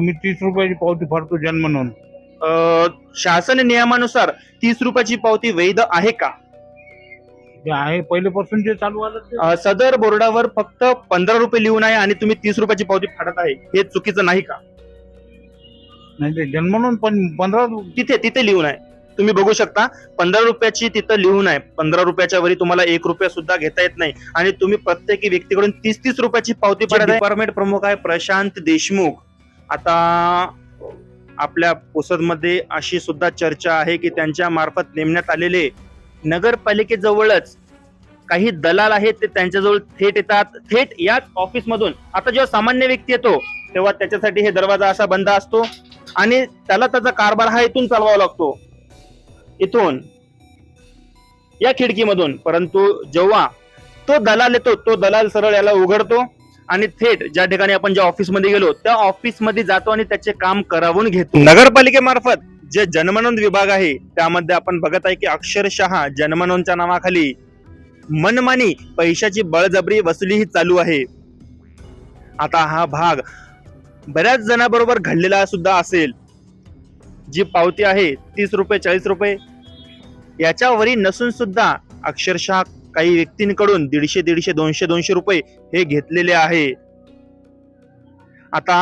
आम्ही तीस रुपयाची पावती फाडतो जन्म नोंद अ, शासन नियमानुसार तीस रुपयाची पावती वैध आहे का? जे आहे पहिलेपासून जे चालू आलं ते. अ, सदर बोर्डावर फक्त पंधरा रुपये लिहून आहे आणि तुम्ही तीस रुपयाची पावती फाडत आहे. हे चुकीचं नाही का? नाही ते जन्म नोंद पण पंधरा रु- तिथे तिथे लिहून आहे. तुम्ही बघू शकता पंधरा रुपयाची तिथं लिहून आहे. पंधरा रुपयाच्या वरी तुम्हाला एक रुपया सुद्धा घेता येत नाही. आणि तुम्ही प्रत्येकी व्यक्तीकडून तीस तीस रुपयाची पावती पडत डिपार्टमेंट प्रमुख आहे प्रशांत देशमुख. आता आपल्या पुसदमध्ये अशी सुद्धा चर्चा आहे की त्यांच्या मार्फत नेमण्यात आलेले नगरपालिकेजवळच काही दलाल आहेत ते त्यांच्याजवळ थेट येतात. थेट याच ऑफिसमधून आता जेव्हा सामान्य व्यक्ती येतो तेव्हा त्याच्यासाठी हे दरवाजा असा बंद असतो आणि त्याला त्याचा कारभार हा इथून चालवावा लागतो. इथून या खिडकीमधून. परंतु जेव्हा तो दलाल येतो तो दलाल सरळ याला उघडतो. आणि थेट ज्या ठिकाणी आपण ज्या ऑफिसमध्ये गेलो त्या ऑफिसमध्ये जातो आणि त्याचे काम करावून घेतो. नगरपालिकेमार्फत जे जनमनोंद विभाग आहे त्यामध्ये आपण बघत आहे की अक्षरशः जनमनोंदच्या नावाखाली मनमानी पैशाची बळजबरी वसुली ही चालू आहे. आता हा भाग बऱ्याच जणांबरोबर घडलेला सुद्धा असेल. जी पावती आहे तीस रुपये चाळीस रुपये याच्यावरी नसून सुद्धा अक्षरशः काही व्यक्तींकडून दीडशे दीडशे दोनशे दोनशे रुपये हे घेतलेले आहे. आता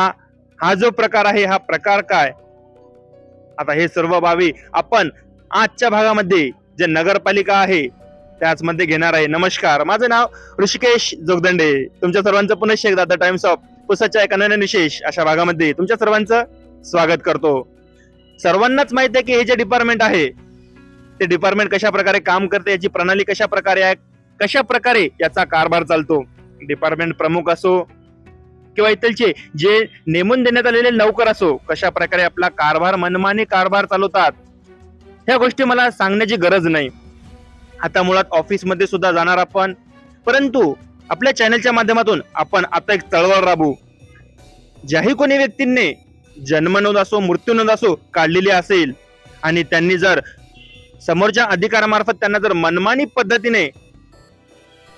हा जो प्रकार आहे हा प्रकार काय? आता हे सर्व बाबी आपण आजच्या भागामध्ये जे नगरपालिका आहे त्याच मध्ये घेणार आहे. नमस्कार माझं नाव ऋषिकेश जोगदंडे. तुमच्या सर्वांचं पुनश्च एकदा द टाइम्स ऑफ पुसाच्या एका नवीन विशेष अशा भागामध्ये तुमच्या सर्वांचं स्वागत करतो. सर्वांनाच माहीत आहे की हे जे डिपार्टमेंट आहे ते डिपार्टमेंट कशा प्रकारे काम करते याची प्रणाली कशा प्रकारे आहे कशा प्रकारे याचा कारभार चालतो? डिपार्टमेंट प्रमुख असो किंवा इथलचे जे नेमून देण्यात आलेले नौकर असो कशा प्रकारे आपला कारभार मनमानी कारभार चालवतात ह्या गोष्टी मला सांगण्याची गरज नाही. आता मुळात ऑफिसमध्ये सुद्धा जाणार आपण परंतु आपल्या चॅनलच्या माध्यमातून आपण आता एक चळवळ राबू ज्याही कोणी व्यक्तींनी जन्मनोंद असो मृत्यूनोंद असो काढलेली असेल आणि त्यांनी जर समोरच्या अधिकारामार्फत त्यांना जर मनमानी पद्धतीने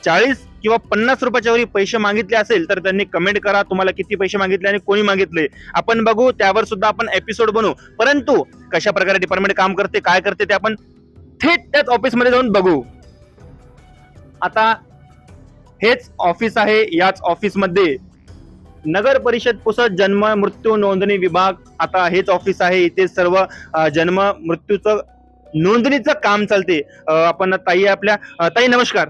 चाळीस किंवा पन्नास रुपयाच्या वरी पैसे मागितले असेल तर त्यांनी कमेंट करा तुम्हाला किती पैसे मागितले आणि कोणी मागितले. आपण बघू त्यावर सुद्धा आपण एपिसोड बनवू. परंतु कशा प्रकारे डिपार्टमेंट काम करते काय करते ते आपण थेट त्याच ऑफिसमध्ये जाऊन बघू. आता हेच ऑफिस आहे याच ऑफिसमध्ये नगर परिषद पुसद जन्म मृत्यू नोंदणी विभाग आता हेच ऑफिस आहे. इथे सर्व जन्म मृत्यूचं नोंदणीचं काम चालते. अ, आपण ताई आपल्या अ, ताई नमस्कार.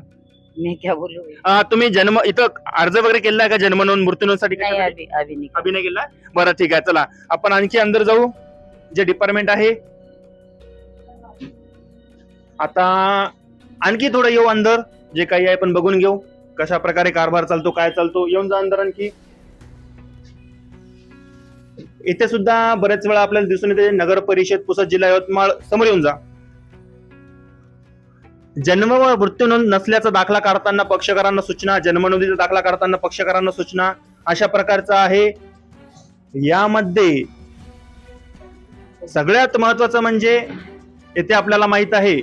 मैं क्या बोलूं? अ, तुम्ही जन्म इथं अर्ज वगैरे केलाय का जन्म नोंद मृत्यू नोंदसाठी नहीं काय अभी अभी नहीं अभिनय केलाय बरं ठीक आहे चला. आपण आणखी अंदर जाऊ. जे डिपार्टमेंट आहे. आता आणखी थोडं येऊ अंदर. जे काही आहे आपण बघून घेऊ. कशा प्रकारे कारभार चालतो काय चालतो येऊन जा अंदर आणखी. इथे सुद्धा बरेच वेळा आपल्याला दिसून येते नगर परिषद पुसद जिल्हा यवतमाळ समोर येऊन जा. जन्म व मृत्यू नोंद नसल्याचा दाखला काढताना पक्षकारांना सूचना जन्म नोंदीचा दाखला काढताना पक्षकारांना सूचना अशा प्रकारचा आहे. यामध्ये सगळ्यात महत्वाचं म्हणजे इथे आपल्याला माहीत आहे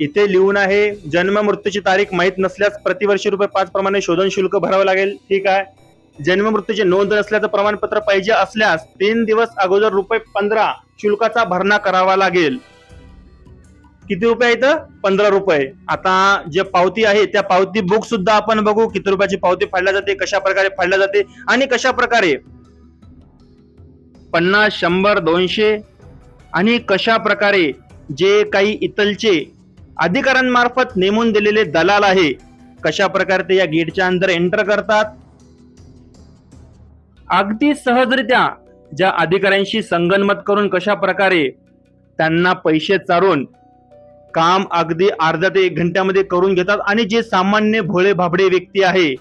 इथे लिहून आहे जन्म मृत्यूची तारीख माहीत नसल्यास प्रतिवर्षी रुपये पाच प्रमाणे शोधन शुल्क भरावं लागेल. ठीक आहे? जन्म मृत्यूची नोंद नसल्याचं प्रमाणपत्र पाहिजे असल्यास तीन दिवस अगोदर रुपये पंधरा शुल्काचा भरणा करावा लागेल. किती रुपये इथं पंधरा रुपये. आता जे पावती आहे त्या पावती बुक सुद्धा आपण बघू किती रुपयाची पावती फाडल्या जाते कशा प्रकारे फाडल्या जाते आणि कशा प्रकारे पन्नास शंभर दोनशे आणि कशा प्रकारे जे काही इतलचे अधिकाऱ्यांमार्फत नेमून दिलेले दलाल आहे कशा प्रकारे ते या गेटच्या अंदर एंटर करतात? अगदी सहजरित्या ज्या अधिकाऱ्यांशी संगनमत करून कशा प्रकारे त्यांना पैसे चारून काम अगदी अर्ध्या ते एक घंट्यामध्ये करून घेतात आणि जे सामान्य भोळे भाबडे व्यक्ती आहे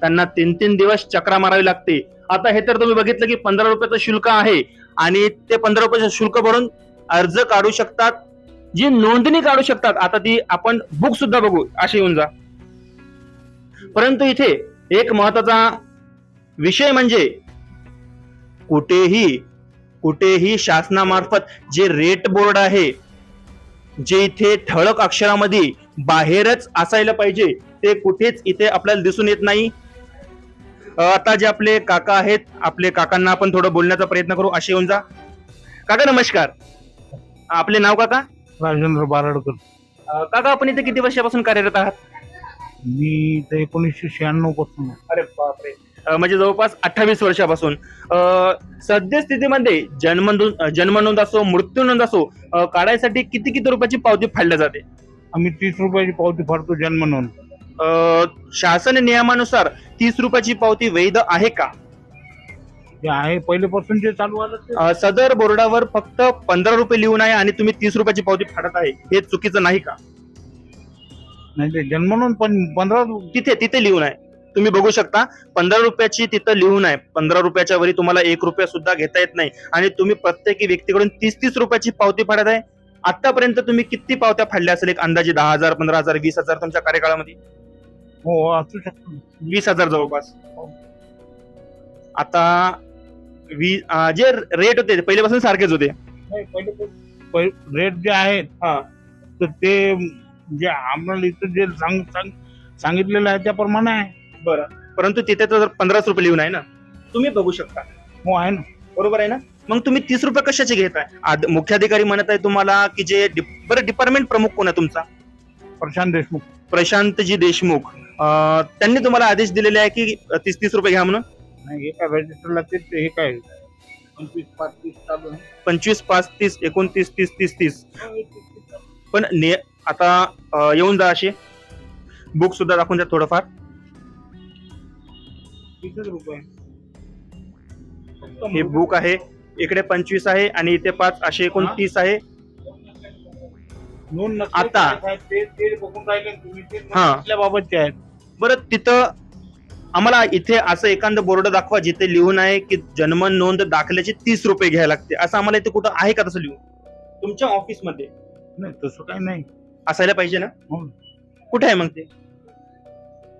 त्यांना तीन तीन दिवस चक्रा मारावी लागते. आता हे तर तुम्ही बघितलं की पंधरा रुपयाचं शुल्क आहे आणि ते पंधरा रुपयाचं शुल्क भरून अर्ज काढू शकतात. जी नोंदणी काढू शकतात आता ती आपण बुक सुद्धा बघू. अशी येऊन जा. परंतु इथे एक महत्त्वाचा विषय म्हणजे कुठेही कुठेही शासनामार्फत जे रेट बोर्ड आहे जे इथे ठळक अक्षरामध्ये बाहेरच असायला पाहिजे ते कुठेच इथे आपल्याला दिसून येत नाही. आता जे आपले काका आहेत आपले काकांना आपण थोडं बोलण्याचा प्रयत्न करू. असे येऊन जा. काका नमस्कार. आपले नाव काका? राजेंद्र बारडकर. अ, काका आपण इथे किती वर्षापासून कार्यरत आहात? मी इथं एकोणीसशे शहाण्णवपासून. अरे बापरे. म्हणजे जवळपास अठ्ठावीस वर्षापासून. अ, सद्यस्थितीमध्ये जन्म नोंद जन्म नोंद असो मृत्यू नोंद असो काढायसाठी किती किती रुपयाची पावती फाडल्या जाते? आम्ही तीस रुपयाची पावती फाडतो जन्म नोंद शासन नियमानुसार तीस रुपयाची पावती वैध आहे का? आहे पहिलेपासून जे चालू आलं सदर बोर्डावर फक्त पंधरा रुपये लिहून आहे आणि तुम्ही तीस रुपयाची पावती फाडत आहे हे चुकीचं नाही का? नाही जन्म नोंद पण पंधरा तिथे तिथे लिहून आहे. तुम्ही बघू शकता पंधरा रुपयाची तिथं लिहून आहे. पंधरा रुपयाच्या वरी तुम्हाला एक रुपया सुद्धा घेता येत नाही. आणि तुम्ही प्रत्येकी व्यक्तीकडून तीस तीस रुपयाची पावती फाडत आहे. आतापर्यंत तुम्ही किती पावत्या फाडल्या असेल? एक अंदाजे दहा हजार पंधरा हजार वीस हजार तुमच्या कार्यकाळामध्ये? हो असू शकतो. वीस हजार जवळपास. आता वी जे रेट होते ते पहिल्यापासून सारखेच होते. नाही पहिले रेट जे आहेत हा. तर ते जे आम्हाला इथं जे सांग सांग- सांगितलेलं आहे त्याप्रमाणे आहे. बरं. परंतु तिथे तर पंधराच रुपये लिहून आहे ना तुम्ही बघू शकता. हो आहे ना. बरोबर आहे ना? मग तुम्ही तीस रुपये कशाचे घेताय? आद- मुख्याधिकारी म्हणत आहे तुम्हाला की जे डिप- बरं डिपार्टमेंट प्रमुख कोण आहे तुमचा? प्रशांत देशमुख. प्रशांतजी देशमुख. अं, त्यांनी तुम्हाला आदेश दिलेले आहे की तीस तीस रुपये घ्या म्हणून? नाही ते हे काय? पंचवीस पाच तीस चालू आहे. पंचवीस पाच तीस एकोणतीस तीस तीस तीस. पण ने आता अं, येऊन जा असे बुक सुद्धा दाखवून द्या थोडंफार. तीसच रुपये. फक्त हे बुक आहे. इकडे पंचवीस आहे आणि इथे पाच असे एकूण हा? तीस आहे. नोंद आता- आहेत, ते ते बघून राहिले तुम्ही ते हा. आहेत? बरं तिथं आम्हाला इथे असं एखादं बोर्ड दाखवा जिथे लिहून आहे की जन्म नोंद दाखल्याचे तीस रुपये घ्यायला लागते. असं आम्हाला इथे कुठं आहे का तसं लिहून? तुमच्या ऑफिसमध्ये. नाही तसं काही नाही. असायला पाहिजे ना? हो. कुठे आहे मग ते?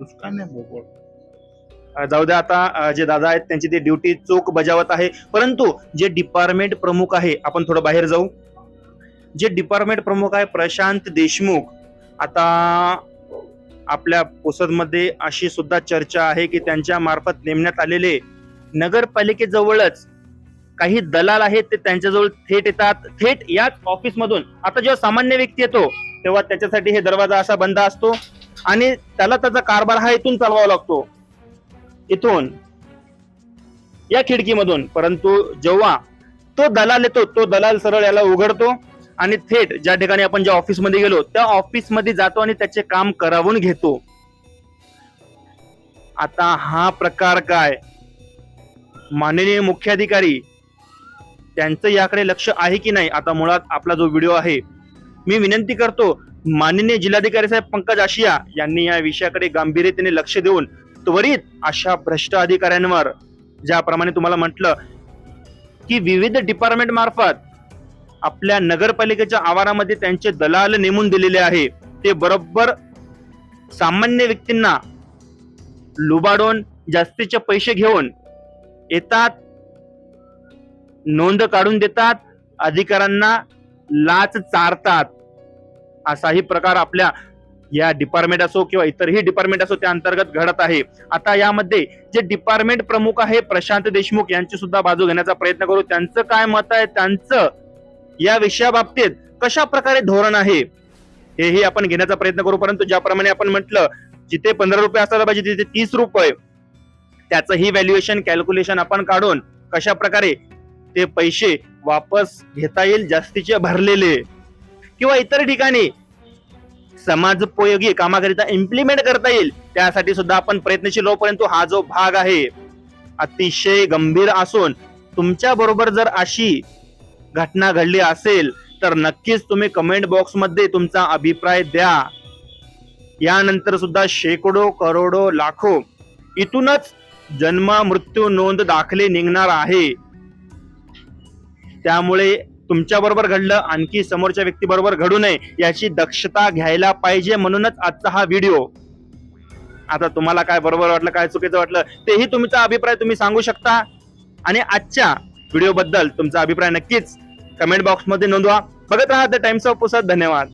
तसं काही नाही बोबड जाऊ द्या आता जे दादा आहेत त्यांची ते ड्युटी चोख बजावत आहे. परंतु जे डिपार्टमेंट प्रमुख आहे आपण थोडं बाहेर जाऊ. जे डिपार्टमेंट प्रमुख आहे प्रशांत देशमुख आता आपल्या पोसदमध्ये अशी सुद्धा चर्चा आहे की त्यांच्या मार्फत नेमण्यात आलेले नगरपालिकेजवळच काही दलाल आहेत ते त्यांच्याजवळ थेट येतात. थेट याच ऑफिसमधून आता जेव्हा सामान्य व्यक्ती येतो तेव्हा त्याच्यासाठी हे दरवाजा असा बंद असतो आणि त्याला त्याचा कारभार हा इथून चालवावा लागतो. इथून या खिडकीमधून परंतु जेव्हा तो दलाल येतो तो दलाल सरळ याला उघडतो आणि थेट ज्या ठिकाणी आपण ज्या ऑफिसमध्ये गेलो त्या ऑफिसमध्ये जातो आणि त्याचे काम करावून घेतो. आता हा प्रकार काय? माननीय मुख्याधिकारी त्यांचं याकडे लक्ष आहे की नाही? आता मुळात आपला जो व्हिडिओ आहे मी विनंती करतो माननीय जिल्हाधिकारी साहेब पंकज आशिया यांनी या विषयाकडे गांभीर्यतेने लक्ष देऊन त्वरित अशा भ्रष्ट अधिकाऱ्यांवर ज्याप्रमाणे तुम्हाला म्हटलं की विविध डिपार्टमेंट मार्फत आपल्या नगरपालिकेच्या आवारामध्ये त्यांचे दलाल नेमून दिलेले आहे. ते बरोबर सामान्य व्यक्तींना लुबाडून जास्तीचे पैसे घेऊन येतात नोंद काढून देतात अधिकाऱ्यांना लाच चारतात. असाही प्रकार आपल्या या डिपार्टमेंट असो किंवा इतरही डिपार्टमेंट असो त्या अंतर्गत घडत आहे. आता यामध्ये जे डिपार्टमेंट प्रमुख आहे प्रशांत देशमुख यांची सुद्धा बाजू घेण्याचा प्रयत्न करू. त्यांचं काय मत आहे? त्यांचं या विषयाबाबतीत कशा प्रकारे धोरण आहे? हेही आपण घेण्याचा प्रयत्न करू. परंतु ज्याप्रमाणे आपण म्हटलं जिथे पंधरा रुपये असायला पाहिजे तिथे तीस रुपये त्याचं ही व्हॅल्युएशन कॅल्क्युलेशन आपण काढून कशा प्रकारे ते पैसे वापस घेता येईल? जास्तीचे भरलेले. किंवा इतर ठिकाणी समाजोपयोगी कामाकरिता इम्प्लिमेंट करता येईल त्यासाठी सुद्धा आपण प्रयत्नशील हो परंतु हा जो भाग आहे अतिशय गंभीर असून तुमच्या बरोबर जर अशी घटना घडली असेल तर नक्कीच तुम्ही कमेंट बॉक्समध्ये तुमचा अभिप्राय द्या. यानंतर सुद्धा शेकडो करोडो लाखो इथूनच जन्म मृत्यू नोंद दाखले निघणार आहे. त्यामुळे तुमच्याबरोबर घडलं आणखी समोरच्या व्यक्तीबरोबर घडू नये याची दक्षता घ्यायला पाहिजे म्हणूनच आजचा हा व्हिडिओ. आता तुम्हाला काय बरोबर वाटलं काय चुकीचं वाटलं तेही तुमचा अभिप्राय तुम्ही सांगू शकता. आणि आजच्या व्हिडिओबद्दल तुमचा अभिप्राय नक्कीच कमेंट बॉक्समध्ये नोंदवा. बघत राहा द टाइम्स ऑफ पुसत धन्यवाद.